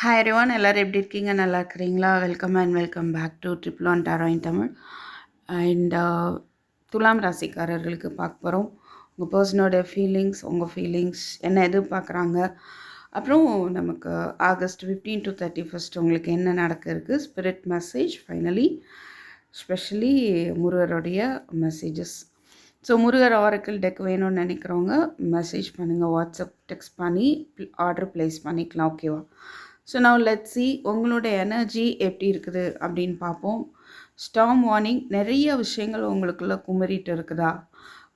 Hi எரிவான் எல்லோரும் எப்படி இருக்கீங்க? நல்லா இருக்கிறீங்களா? Welcome and welcome back to triple one tarot in Tamil and துலாம் ராசிக்காரர்களுக்கு பார்க்க போகிறோம் உங்கள் பர்சனோட ஃபீலிங்ஸ் உங்கள் ஃபீலிங்ஸ் என்ன எதிர்பார்க்குறாங்க? அப்புறம் நமக்கு August fifteen to thirty first உங்களுக்கு என்ன நடக்க இருக்குது spirit message finally specially முருகருடைய messages so Murugar oracle deck வேணும்னு நினைக்கிறவங்க மெசேஜ் பண்ணுங்கள் வாட்ஸ்அப் டெக்ஸ்ட் பண்ணி ஆர்டர் ப்ளேஸ் பண்ணிக்கலாம் ஓகேவா ஸோ நான் லெட் சி உங்களுடைய எனர்ஜி எப்படி இருக்குது அப்படின்னு பார்ப்போம். ஸ்டாம் வார்னிங் நிறைய விஷயங்கள் உங்களுக்குள்ளே குமரிட்டு இருக்குதா?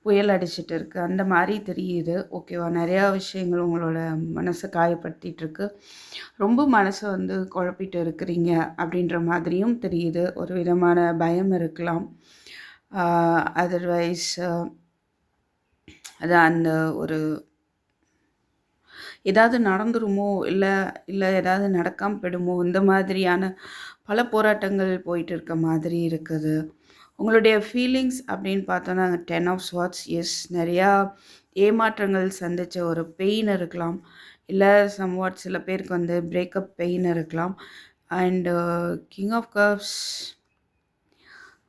புயல் அடிச்சிட்டு இருக்கு அந்த மாதிரி தெரியுது. ஓகேவா நிறையா விஷயங்கள் உங்களோட மனசை காயப்படுத்திகிட்டு இருக்கு. ரொம்ப மனசை வந்து குழப்பிட்டு இருக்கிறீங்க அப்படின்ற மாதிரியும் தெரியுது. ஒரு விதமான பயம் இருக்கலாம். அதர்வைஸ் அது அந்த ஒரு ஏதாவது நடந்துருமோ இல்லை இல்லை ஏதாவது நடக்காமல் போயிடுமோ இந்த மாதிரியான பல போராட்டங்கள் போயிட்டு இருக்க மாதிரி இருக்குது. உங்களுடைய ஃபீலிங்ஸ் அப்படின்னு பார்த்தோன்னா டென் ஆஃப் ஸ்வாட்ஸ் எஸ் நிறையா ஏமாற்றங்கள் சந்தித்த ஒரு பெயின் இருக்கலாம். இல்லை சம்வாட் சில பேருக்கு வந்து பிரேக்கப் பெயின் இருக்கலாம். And king of cups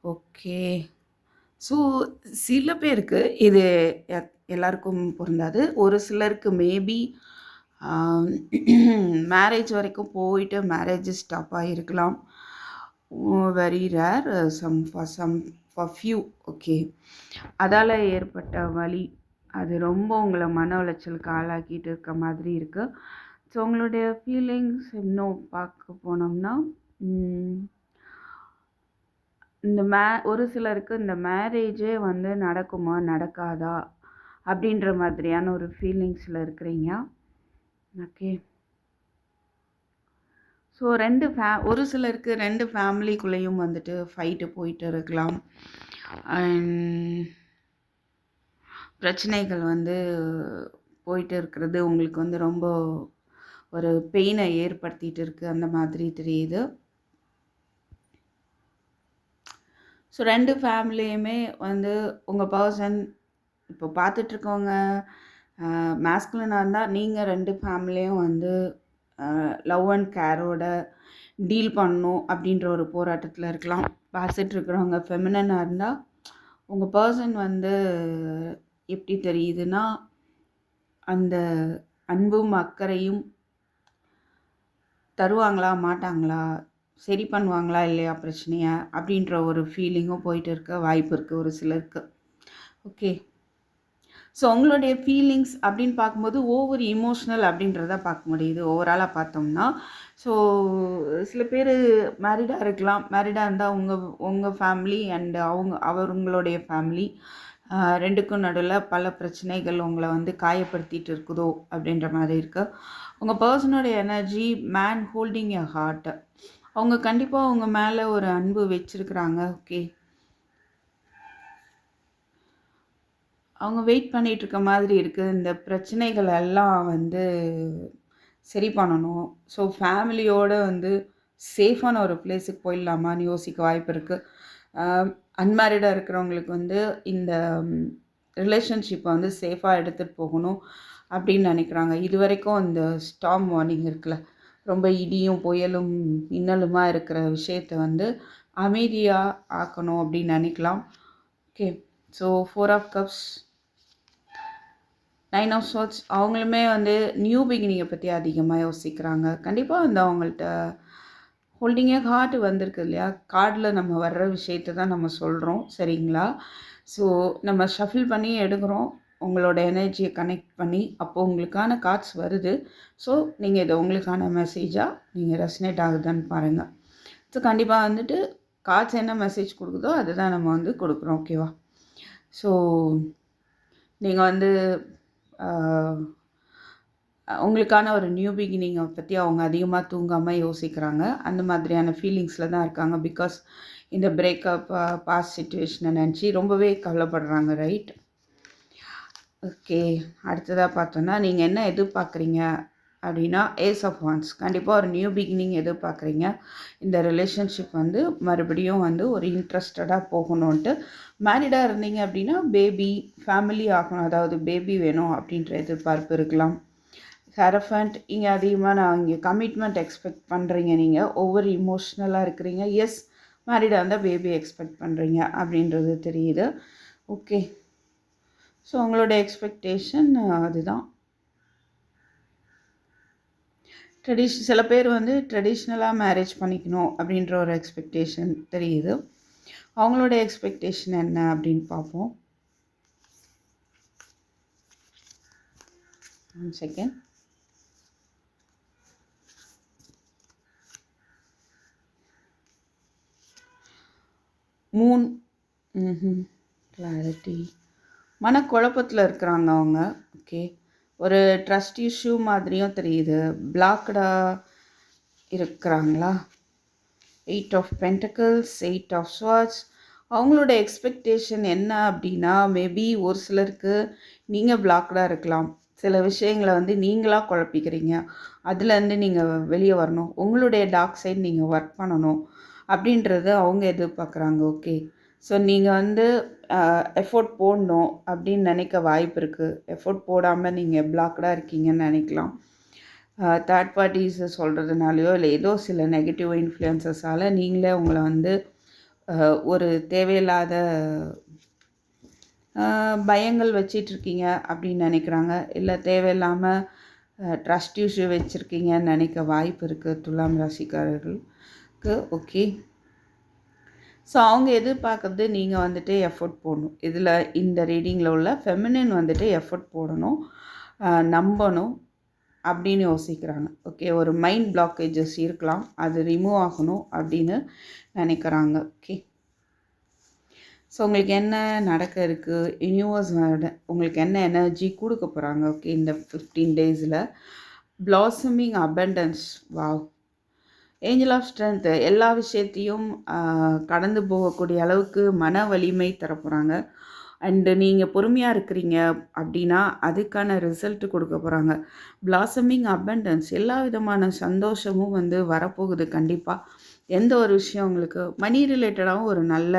okay so சில பேருக்கு இது எல்லாருக்கும் பொருந்தாது. ஒரு சிலருக்கு மேபி மேரேஜ் வரைக்கும் போயிட்டு marriage stop ஆகிருக்கலாம் very rare some for some for few okay அதால் ஏற்பட்ட வழி அது ரொம்ப உங்களை மன உளைச்சலுக்கு ஆளாக்கிட்டு இருக்க மாதிரி இருக்குது ஸோ உங்களுடைய ஃபீலிங்ஸ் இன்னும் பார்க்க போனோம்னா இந்த மே ஒரு சிலருக்கு இந்த மேரேஜே வந்து நடக்குமா நடக்காதா அப்படின்ற மாதிரியான ஒரு ஃபீலிங்ஸில் இருக்கிறீங்க. ஓகே ஸோ ரெண்டு ஃபே ஒரு சிலருக்கு ரெண்டு ஃபேமிலிக்குள்ளேயும் வந்துட்டு ஃபைட்டு போயிட்டு இருக்கலாம். அண்ட் பிரச்சனைகள் வந்து போயிட்டு இருக்கிறது. உங்களுக்கு வந்து ரொம்ப ஒரு பெயினை ஏற்படுத்திட்டு இருக்குது அந்த மாதிரி தெரியுது. ஸோ ரெண்டு ஃபேமிலியுமே வந்து உங்கள் பர்சன் இப்போ பார்த்துட்ருக்கவங்க மேஸ்குலனாக இருந்தால் நீங்கள் ரெண்டு ஃபேமிலியும் வந்து லவ் அண்ட் கேரோட டீல் பண்ணணும் அப்படின்ற ஒரு போராட்டத்தில் இருக்கலாம். பார்த்துட்டு இருக்கிறவங்க ஃபெமினனாக இருந்தால் உங்கள் பர்சன் வந்து எப்படி தெரியுதுன்னா அந்த அன்பும் அக்கறையும் தருவாங்களா மாட்டாங்களா சரி பண்ணுவாங்களா இல்லையா பிரச்சனையை அப்படின்ற ஒரு ஃபீலிங்கும் போயிட்டு இருக்க வாய்ப்பு இருக்குது ஒரு சிலருக்கு. ஓகே ஸோ அவங்களுடைய ஃபீலிங்ஸ் அப்படின்னு பார்க்கும்போது ஓவர் இமோஷ்னல் அப்படின்றத பார்க்க முடியுது. ஓவராலாக பார்த்தோம்னா. ஸோ சில பேர் மேரிடாக இருக்கலாம். மேரிடாக இருந்தால் உங்கள் உங்கள் ஃபேமிலி அண்டு அவங்க அவங்களுடைய ஃபேமிலி ரெண்டுக்கும் நடுவில் பல பிரச்சனைகள் உங்களை வந்து காயப்படுத்திட்டு இருக்குதோ அப்படின்ற மாதிரி இருக்குது உங்கள் பர்சனோடைய energy man holding a heart அவங்க கண்டிப்பாக அவங்க மேலே ஒரு அன்பு வச்சுருக்குறாங்க. ஓகே அவங்க வெயிட் பண்ணிகிட்டு இருக்க மாதிரி இருக்குது இந்த பிரச்சனைகள் எல்லாம் வந்து சரி பண்ணணும். ஸோ ஃபேமிலியோடு வந்து சேஃபான ஒரு பிளேஸுக்கு போயிடலாமான்னு யோசிக்க வாய்ப்பு இருக்குது அன்மேரிடாக இருக்கிறவங்களுக்கு வந்து இந்த ரிலேஷன்ஷிப்பை வந்து சேஃபாக எடுத்துகிட்டு போகணும் அப்படின்னு நினைக்கிறாங்க. இது வரைக்கும் இந்த ஸ்டாம் வார்னிங் இருக்குல்ல ரொம்ப இடியும் புயலும் மின்னலுமாக இருக்கிற விஷயத்தை வந்து அமைதியாக ஆக்கணும் அப்படின்னு நினைக்கலாம். Okay so four of cups nine of swords அவங்களுமே வந்து நியூ பிகினிங்கை பற்றி அதிகமாக யோசிக்கிறாங்க. கண்டிப்பாக வந்து அவங்கள்ட்ட ஹோல்டிங்கே ஹார்ட் வந்திருக்கு இல்லையா? கார்டில் நம்ம வர்ற விஷயத்தை தான் நம்ம சொல்கிறோம் சரிங்களா? ஸோ நம்ம ஷஃபில் பண்ணி எடுக்கிறோம். உங்களோட எனர்ஜியை கனெக்ட் பண்ணி அப்போது உங்களுக்கான கார்ட்ஸ் வருது. ஸோ நீங்கள் இதை உங்களுக்கான மெசேஜாக நீங்கள் ரெசனேட் ஆகுதான்னு பாருங்கள் ஸோ கண்டிப்பாக வந்துட்டு கார்ட்ஸ் என்ன மெசேஜ் கொடுக்குதோ அதை தான் நம்ம வந்து கொடுக்குறோம் ஓகேவா ஸோ நீங்கள் வந்து உங்களுக்கான ஒரு நியூ பிகினிங்கை பற்றி அவங்க அதிகமாக தூங்காமல் யோசிக்கிறாங்க. அந்த மாதிரியான ஃபீலிங்ஸில் தான் இருக்காங்க. பிகாஸ் இந்த பிரேக்கப் பாஸ்ட் சுச்சுவேஷனை நினச்சி ரொம்பவே கவலைப்படுறாங்க ரைட் ஓகே அடுத்ததாக பார்த்தோன்னா நீங்கள் என்ன எதிர்பார்க்குறீங்க? அப்படின்னா ஏஸ் ஆஃப் ஒன்ஸ் கண்டிப்பாக ஒரு நியூ பிகினிங் எதிர்பார்க்குறீங்க. இந்த ரிலேஷன்ஷிப் வந்து மறுபடியும் வந்து ஒரு இன்ட்ரெஸ்டடாக போகணுன்ட்டு மேரிடாக இருந்தீங்க அப்படின்னா பேபி ஃபேமிலி ஆகணும். அதாவது பேபி வேணும் அப்படின்ற எதிர்பார்ப்பு இருக்கலாம். ஹெரஃபண்ட் இங்கே அதிகமாக நான் இங்கே கமிட்மெண்ட் எக்ஸ்பெக்ட் பண்ணுறீங்க நீங்கள் ஒவ்வொரு இமோஷ்னலாக இருக்கிறீங்க. எஸ் மேரிடாக இருந்தால் பேபி எக்ஸ்பெக்ட் பண்ணுறீங்க அப்படின்றது தெரியுது. ஓகே ஸோ உங்களோட எக்ஸ்பெக்டேஷன் அதுதான். ட்ரெடிஷ் சில பேர் வந்து ட்ரெடிஷ்னலாக மேரேஜ் பண்ணிக்கணும் அப்படின்ற ஒரு எக்ஸ்பெக்டேஷன் தெரியுது. அவங்களோட எக்ஸ்பெக்டேஷன் என்ன அப்படின்னு பார்ப்போம். ஒன் செகண்ட் மூன் கிளாரிட்டி மனக்குழப்பத்தில் இருக்கிறாங்க அவங்க. ஓகே ஒரு ட்ரஸ்ட் இஷ்யூ மாதிரியும் தெரியுது. பிளாக்டாக இருக்கிறாங்களா? Eight of pentacles eight of swords அவங்களோட எக்ஸ்பெக்டேஷன் என்ன அப்படின்னா மேபி ஒரு சிலருக்கு நீங்கள் பிளாக்டாக இருக்கலாம். சில விஷயங்களை வந்து நீங்களாக குழப்பிக்கிறீங்க. அதுலேருந்து நீங்கள் வெளியே வரணும். உங்களுடைய டாக் சைட் நீங்கள் ஒர்க் பண்ணணும். அப்படின்றத அவங்க எதிர்பார்க்குறாங்க. ஓகே ஸோ நீங்கள் வந்து எஃபோர்ட் போடணும் அப்படின்னு நினைக்க வாய்ப்பு இருக்குது எஃபோர்ட் போடாமல் நீங்கள் பிளாக்டாக இருக்கீங்கன்னு நினைக்கலாம். தேர்ட் பார்ட்டிஸை சொல்கிறதுனாலையோ இல்லை ஏதோ சில நெகட்டிவ் இன்ஃப்ளூயன்சஸால் நீங்களே உங்களை வந்து ஒரு தேவையில்லாத பயங்கள் வச்சிட்ருக்கீங்க அப்படின்னு நினைக்கிறாங்க. இல்லை தேவையில்லாமல் ட்ரஸ்ட் இஷ்யூ வச்சுருக்கீங்கன்னு நினைக்க வாய்ப்பு இருக்குது துலாம் ராசிக்காரர்களுக்கு. ஓகே. ஸோ அவங்க எதிர்பார்க்குறது நீங்கள் வந்துட்டு எஃபர்ட் போடணும். இதில் இந்த ரீடிங்கில் உள்ள ஃபெமினின் வந்துட்டு எஃபர்ட் போடணும் நம்பணும் அப்படின்னு யோசிக்கிறாங்க. ஓகே ஒரு மைண்ட் பிளாக்கேஜஸ் இருக்கலாம். அது ரிமூவ் ஆகணும் அப்படின்னு நினைக்கிறாங்க. ஓகே ஸோ உங்களுக்கு என்ன நடக்க இருக்குது யூனிவர்ஸ் உங்களுக்கு என்ன எனர்ஜி கொடுக்க போகிறாங்க ஓகே இந்த ஃபிஃப்டீன் டேஸில் blossoming abundance wow angel of strength எல்லா விஷயத்தையும் கடந்து போகக்கூடிய அளவுக்கு மன வலிமை தரப்போகிறாங்க அண்டு நீங்கள் பொறுமையாக இருக்கிறீங்க அப்படின்னா அதுக்கான ரிசல்ட் கொடுக்க போகிறாங்க பிளாசமிங் அபண்டன்ஸ் எல்லா விதமான சந்தோஷமும் வந்து வரப்போகுது கண்டிப்பாக எந்த ஒரு விஷயம் உங்களுக்கு மணி ரிலேட்டடாகவும் ஒரு நல்ல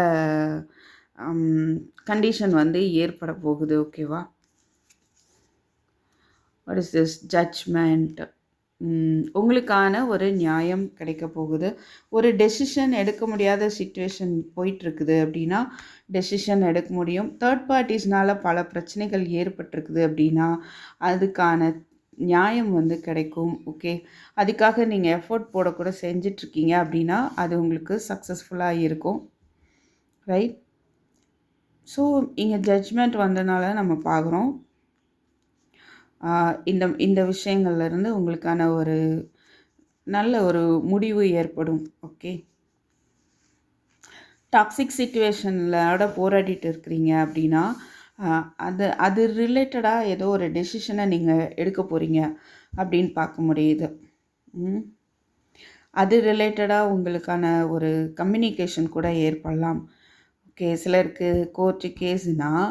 கண்டிஷன் வந்து ஏற்பட போகுது ஓகேவா வாட் இஸ் திஸ் ஜட்ஜ்மெண்ட் உங்களுக்கான ஒரு நியாயம் கிடைக்க போகுது. ஒரு டெசிஷன் எடுக்க முடியாத சுச்சுவேஷன் போயிட்டுருக்குது அப்படின்னா டெசிஷன் எடுக்க முடியும். தேர்ட் பார்ட்டிஸ்னால் பல பிரச்சனைகள் ஏற்பட்டிருக்குது அப்படின்னா அதுக்கான நியாயம் வந்து கிடைக்கும் ஓகே அதுக்காக நீங்கள் எஃபோர்ட் போடக்கூட செஞ்சிட்ருக்கீங்க அப்படின்னா அது உங்களுக்கு சக்ஸஸ்ஃபுல்லாக இருக்கும் ரைட் ஸோ இங்கே ஜட்ஜ்மெண்ட் வந்தனால நம்ம பார்க்குறோம் இந்த இந்த விஷயங்கள்லேருந்து உங்களுக்கான ஒரு நல்ல ஒரு முடிவு ஏற்படும் ஓகே? டாக்ஸிக் சுச்சுவேஷனில் போராடிட்டு இருக்கிறீங்க அப்படின்னா அது அது ரிலேட்டடாக ஏதோ ஒரு டெசிஷனை நீங்கள் எடுக்க போகிறீங்க அப்படின்னு பார்க்க முடியுது. அது ரிலேட்டடாக உங்களுக்கான ஒரு கம்யூனிகேஷன் கூட ஏற்படலாம். ஓகே சிலருக்கு கோர்ட்டு கேஸுனால்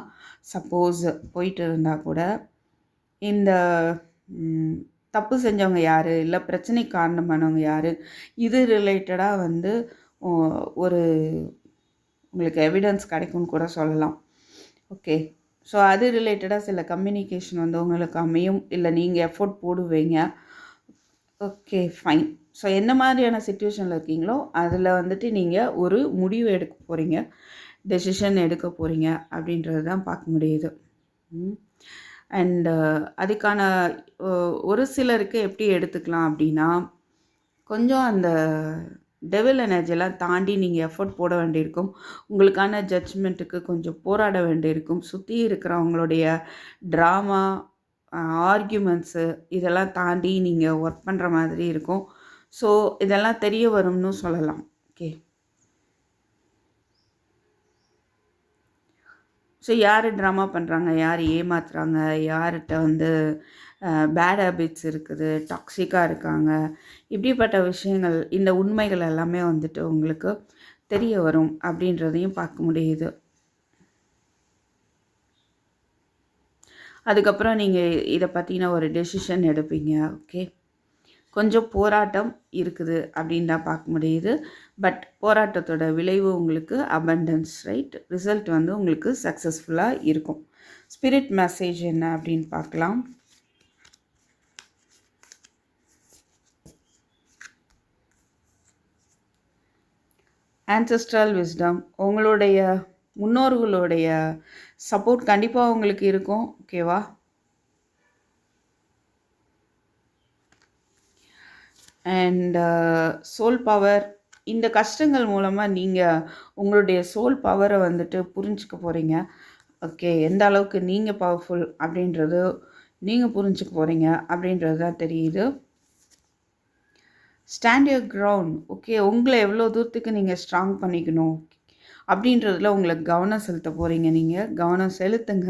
சப்போஸ் போயிட்டு இருந்தால் கூட இந்த தப்பு செஞ்சவங்க யார்? இல்லை பிரச்சனைக்கு காரணமானவங்க யார்? இது ரிலேட்டடாக வந்து ஒரு உங்களுக்கு எவிடன்ஸ் கிடைக்கும்னு கூட சொல்லலாம். ஓகே ஸோ அது ரிலேட்டடாக சில கம்யூனிகேஷன் வந்து உங்களுக்கு அமையும். இல்லை நீங்கள் எஃபோர்ட் போடுவீங்க. ஓகே ஃபைன் ஸோ என்ன மாதிரியான சுச்சுவேஷனில் இருக்கீங்களோ அதில் வந்துட்டு நீங்கள் ஒரு முடிவு எடுக்க போகிறீங்க டெசிஷன் எடுக்க போகிறீங்க அப்படின்றது தான் பார்க்க முடியுது. அண்டு uh, அதுக்கான ஒரு சிலருக்கு எப்படி எடுத்துக்கலாம் அப்படின்னா கொஞ்சம் அந்த டெவில் எனர்ஜியெல்லாம் தாண்டி நீங்கள் எஃபர்ட் போட வேண்டியிருக்கும். உங்களுக்கான ஜட்ஜ்மெண்ட்டுக்கு கொஞ்சம் போராட வேண்டியிருக்கும். சுற்றி இருக்கிறவங்களுடைய ட்ராமா ஆர்கியூமெண்ட்ஸு இதெல்லாம் தாண்டி நீங்கள் ஒர்க் பண்ணுற மாதிரி இருக்கும். ஸோ இதெல்லாம் தெரிய வரும்னு சொல்லலாம். ஓகே ஸோ யார் ட்ராமா பண்ணுறாங்க யார் ஏமாத்துறாங்க? யார்கிட்ட வந்து பேட் ஹேபிட்ஸ் இருக்குது? டாக்ஸிக்காக இருக்காங்க? இப்படிப்பட்ட விஷயங்கள் இந்த உண்மைகள் எல்லாமே வந்துட்டு உங்களுக்கு தெரிய வரும் அப்படின்றதையும் பார்க்க முடியுது. அதுக்கப்புறம் நீங்கள் இதை பற்றின ஒரு டெசிஷன் எடுப்பீங்க. ஓகே கொஞ்சம் போராட்டம் இருக்குது அப்படின்னு தான் பார்க்க முடியுது. பட் போராட்டத்தோட விளைவு உங்களுக்கு அபண்டன்ஸ் ரைட் ரிசல்ட் வந்து உங்களுக்கு சக்ஸஸ்ஃபுல்லாக இருக்கும். ஸ்பிரிட் மெசேஜ் என்ன அப்படின்னு பார்க்கலாம். ஆன்சஸ்ட்ரல் விஸ்டம் உங்களுடைய முன்னோர்களுடைய சப்போர்ட் கண்டிப்பாக உங்களுக்கு இருக்கும் ஓகேவா அண்ட் சோல் பவர் இந்த கஷ்டங்கள் மூலமாக நீங்கள் உங்களுடைய சோல் பவரை வந்துட்டு புரிஞ்சுக்க போகிறீங்க ஓகே எந்த அளவுக்கு நீங்கள் பவர்ஃபுல் அப்படின்றது நீங்கள் புரிஞ்சுக்க போகிறீங்க அப்படின்றது தான் தெரியுது. ஸ்டாண்ட் யூர் கிரவுண்ட் ஓகே உங்களை எவ்வளோ தூரத்துக்கு நீங்கள் ஸ்ட்ராங் பண்ணிக்கணும் அப்படின்றதுல உங்களுக்கு கவனம் செலுத்த போகிறீங்க நீங்கள் கவனம் செலுத்துங்க.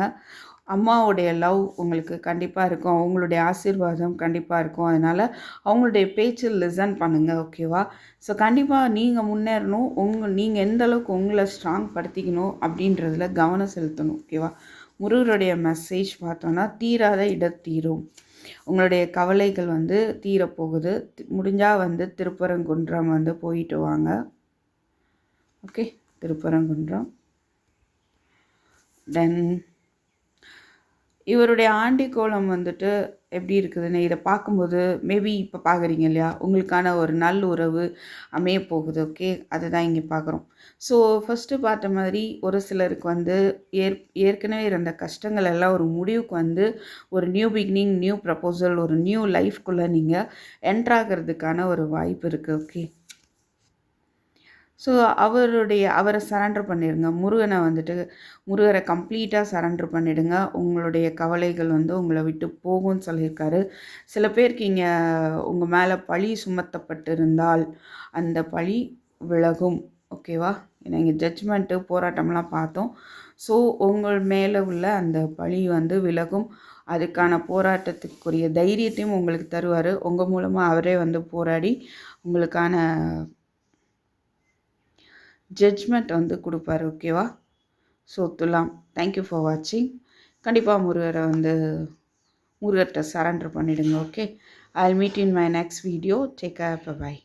அம்மாவுடைய லவ் உங்களுக்கு கண்டிப்பாக இருக்கும். அவங்களுடைய ஆசீர்வாதம் கண்டிப்பாக இருக்கும். அதனால் அவங்களுடைய பேச்சில் லிசன் பண்ணுங்கள் ஓகேவா ஸோ கண்டிப்பாக நீங்கள் முன்னேறணும். உங்கள் நீங்கள் எந்த அளவுக்கு உங்களை ஸ்ட்ராங் படுத்திக்கணும் அப்படின்றதுல கவனம் செலுத்தணும் ஓகேவா முருகருடைய மெசேஜ் பார்த்தோன்னா தீராத இடத்தீரும் உங்களுடைய கவலைகள் வந்து தீரப்போகுது முடிஞ்சால் வந்து திருப்பரங்குன்றம் வந்து போயிட்டு வாங்க. ஓகே திருப்பரங்குன்றம். தென் இவருடைய ஆண்டி கோலம் வந்துட்டு எப்படி இருக்குதுன்னு இதை பார்க்கும்போது மேபி இப்போ பார்க்குறீங்க இல்லையா? உங்களுக்கான ஒரு நல்ல உறவு அமைய போகுது ஓகே அதை தான் இங்கே பார்க்குறோம். ஸோ ஃபஸ்ட்டு பார்த்த மாதிரி ஒரு சிலருக்கு வந்து ஏற் ஏற்கனவே இருந்த கஷ்டங்கள் எல்லாம் ஒரு முடிவுக்கு வந்து ஒரு நியூ பிகினிங் நியூ ப்ரப்போசல் ஒரு நியூ லைஃப்குள்ளே நீங்கள் என்ட்ராகிறதுக்கான ஒரு வாய்ப்பு இருக்குது ஓகே ஸோ அவருடைய அவரை சரண்டர் பண்ணிடுங்க. முருகனை வந்துட்டு முருகரை கம்ப்ளீட்டாக சரண்டர் பண்ணிவிடுங்க உங்களுடைய கவலைகள் வந்து உங்களை விட்டு போகும்னு சொல்லியிருக்காரு. சில பேருக்கு இங்கே உங்கள் மேலே பழி சுமத்தப்பட்டிருந்தால் அந்த பழி விலகும். ஓகேவா ஏன்னா இங்கே ஜட்ஜ்மெண்ட்டு போராட்டம்லாம் பார்த்தோம். ஸோ உங்கள் மேலே உள்ள அந்த பழி வந்து விலகும். அதுக்கான போராட்டத்துக்குரிய தைரியத்தையும் உங்களுக்கு தருவார். உங்கள் மூலமாக அவரே வந்து போராடி உங்களுக்கான ஜட்ஜ்மெண்ட் வந்து கொடுப்பாரு ஓகேவா ஸோ துலாம் தேங்க்யூ ஃபார் வாட்சிங் கண்டிப்பாக முருகரை வந்து முருகர்கிட்ட சரண்டர் பண்ணிவிடுங்க okay I meet in my next video take care bye